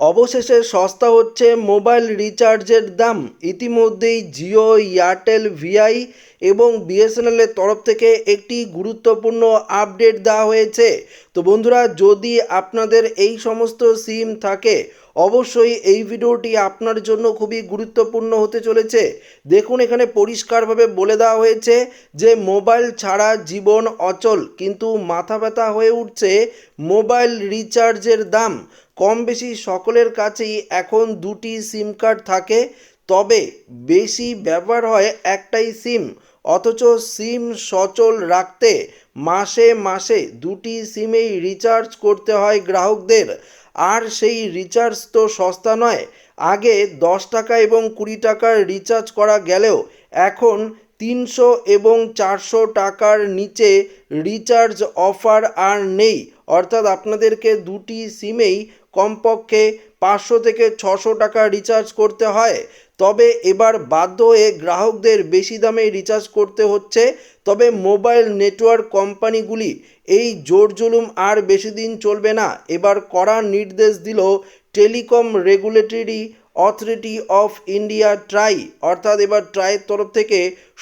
অবশেষে সস্তা হচ্ছে মোবাইল রিচার্জের দাম। ইতিমধ্যেই জিও, এয়ারটেল, ভিআই এবং বিএসএনএলের তরফ থেকে একটি গুরুত্বপূর্ণ আপডেট দেওয়া হয়েছে। তো বন্ধুরা, যদি আপনাদের এই সমস্ত সিম থাকে অবশ্যই এই ভিডিওটি আপনার জন্য খুবই গুরুত্বপূর্ণ হতে চলেছে। দেখুন, এখানে পরিষ্কারভাবে বলে দেওয়া হয়েছে যে, মোবাইল ছাড়া জীবন অচল, কিন্তু মাথা ব্যথা হয়ে উঠছে মোবাইল রিচার্জের দাম। কম বেশি সকলের কাছেই এখন দুটি সিম কার্ড থাকে, তবে বেশি ব্যবহার হয় একটাই সিম। অথচ সিম সচল রাখতে মাসে মাসে দুটি সিমেই রিচার্জ করতে হয় গ্রাহকদের। আর সেই রিচার্জ তো সস্তা নয়, আগে দশ টাকা এবং কুড়ি টাকার রিচার্জ করা গেলেও এখন তিনশো এবং চারশো টাকার নিচে রিচার্জ অফার আর নেই। অর্থাৎ আপনাদেরকে দুটি সিমেই কমপক্ষে পাঁচশো থেকে ছশো টাকা রিচার্জ করতে হয়। তবে এবার বাধ্য হয়ে গ্রাহকদের বেশি দামে রিচার্জ করতে হচ্ছে। তবে মোবাইল নেটওয়ার্ক কোম্পানিগুলি এই জোর জুলুম আর বেশি দিন চলবে না। এবার কড়া নির্দেশ দিল telecom regulatory authority of India TRAI. অর্থাৎ এবার ট্রাইয়ের তরফ থেকে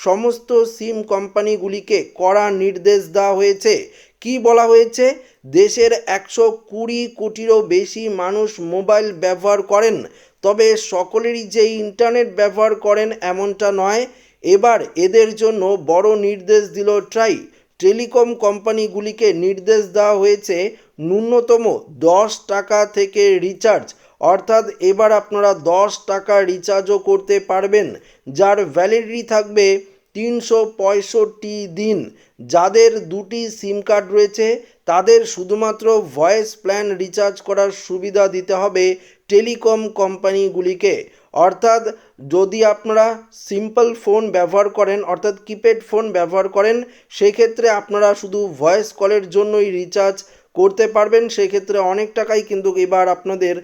সমস্ত সিম কোম্পানিগুলিকে কড়া নির্দেশ দেওয়া হয়েছে। কি বলা হয়েছে? দেশের একশো কুড়ি কোটিরও বেশি মানুষ মোবাইল ব্যবহার করেন। তবে সকলেরই যে ইন্টারনেট ব্যবহার করেন এমনটা নয়। এবার এদের জন্য বড় নির্দেশ দিল ট্রাই। টেলিকম কোম্পানিগুলিকে নির্দেশ দেওয়া হয়েছে ন্যূনতম দশ টাকা থেকে রিচার্জ। অর্থাৎ এবার আপনারা দশ টাকা রিচার্জও করতে পারবেন, যার ভ্যালিডিটি থাকবে তিনশো পঁয়ষট্টি দিন। যাদের দুটি সিম কার্ড রয়েছে, তাদের শুধুমাত্র ভয়েস প্ল্যান রিচার্জ করার সুবিধা দিতে হবে টেলিকম কোম্পানিগুলিকে। অর্থাৎ যদি আপনারা সিম্পল ফোন ব্যবহার করেন, অর্থাৎ কিপ্যাড ফোন ব্যবহার করেন, সেক্ষেত্রে আপনারা শুধু ভয়েস কলের জন্যই রিচার্জ করতে পারবেন। সেক্ষেত্রে অনেক টাকাই কিন্তু এবার আপনাদের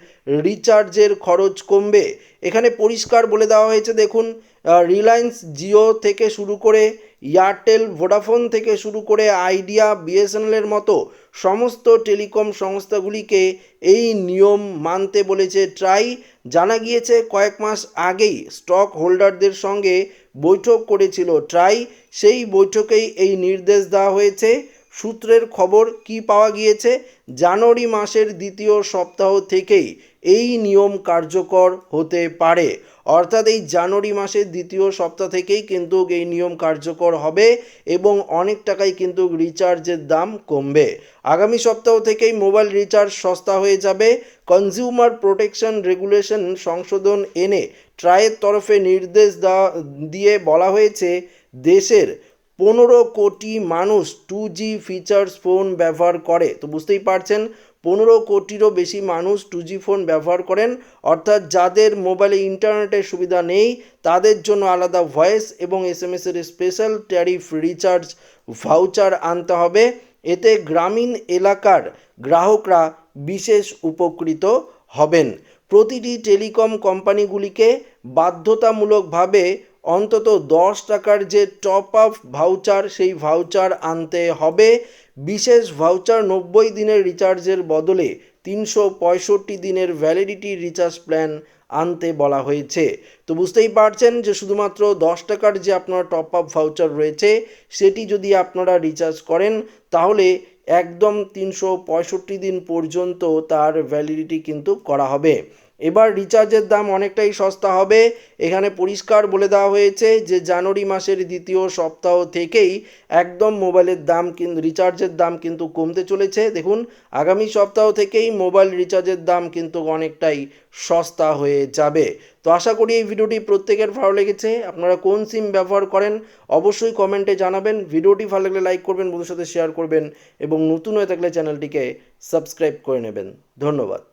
রিচার্জের খরচ কমবে। এখানে পরিষ্কার বলে দেওয়া হয়েছে, দেখুন রিলায়েন্স জিও থেকে শুরু করে এয়ারটেল ভোডাফোন থেকে শুরু করে আইডিয়া বিএসএনএলের মতো সমস্ত টেলিকম সংস্থাগুলিকে এই নিয়ম মানতে বলেছে ট্রাই। জানা গিয়েছে, কয়েক মাস আগেই স্টক হোল্ডারদের সঙ্গে বৈঠক করেছিল ট্রাই। সেই বৈঠকেই এই নির্দেশ দেওয়া হয়েছে। সূত্রের খবর কি পাওয়া গিয়েছে? জানুয়ারি মাসের দ্বিতীয় সপ্তাহ থেকেই এই নিয়ম কার্যকর হতে পারে। অর্থাৎ এই জানুয়ারি মাসের দ্বিতীয় সপ্তাহ থেকেই কিন্তু এই নিয়ম কার্যকর হবে এবং অনেক টাকাই কিন্তু রিচার্জের দাম কমবে। আগামী সপ্তাহ থেকেই মোবাইল রিচার্জ সস্তা হয়ে যাবে। কনজিউমার প্রোটেকশন রেগুলেশন সংশোধন এনে ট্রায়ের তরফে নির্দেশ দিয়ে বলা হয়েছে, দেশের পনেরো কোটি মানুষ টু জি ফিচার্স ফোন ব্যবহার করে। তো বুঝতেই পারছেন পনেরো কোটিরও বেশি মানুষ টু জি ফোন ব্যবহার করেন, অর্থাৎ যাদের মোবাইলে ইন্টারনেটের সুবিধা নেই, তাদের জন্য আলাদা ভয়েস এবং এস এম এসের স্পেশাল ট্যারিফ রিচার্জ ভাউচার আনতে হবে। এতে গ্রামীণ এলাকার গ্রাহকরা বিশেষ উপকৃত হবেন। প্রতিটি টেলিকম কোম্পানিগুলিকে বাধ্যতামূলকভাবে অন্তত দশ টাকার যে টপ আপ ভাউচার, সেই ভাউচার আনতে হবে। বিশেষ ভাউচার নব্বই দিনের রিচার্জের বদলে তিনশো পঁয়ষট্টি দিনের ভ্যালিডিটি রিচার্জ প্ল্যান আনতে বলা হয়েছে। তো বুঝতেই পারছেন যে শুধুমাত্র দশ টাকার যে আপনার টপ আপ ভাউচার রয়েছে, সেটি যদি আপনারা রিচার্জ করেন, তাহলে একদম তিনশো পঁয়ষট্টি দিন পর্যন্ত তার ভ্যালিডিটি কিন্তু করা হবে। এবার রিচার্জের দাম অনেকটাই সস্তা হবে। এখানে পরিষ্কার বলে দেওয়া হয়েছে যে, জানুয়ারি মাসের দ্বিতীয় সপ্তাহ থেকেই একদম মোবাইলের দাম কিন্তু রিচার্জের দাম কিন্তু কমতে চলেছে। দেখুন, আগামী সপ্তাহ থেকেই মোবাইল রিচার্জের দাম কিন্তু অনেকটাই সস্তা হয়ে যাবে। তো আশা করি এই ভিডিওটি প্রত্যেকের ভালো লেগেছে। আপনারা কোন সিম ব্যবহার করেন, অবশ্যই কমেন্টে জানাবেন। ভিডিওটি ভালো লাগলে লাইক করবেন বন্ধুর সাথে শেয়ার করবেন এবং নতুন হয়ে থাকলে চ্যানেলটিকে সাবস্ক্রাইব করে নেবেন। ধন্যবাদ।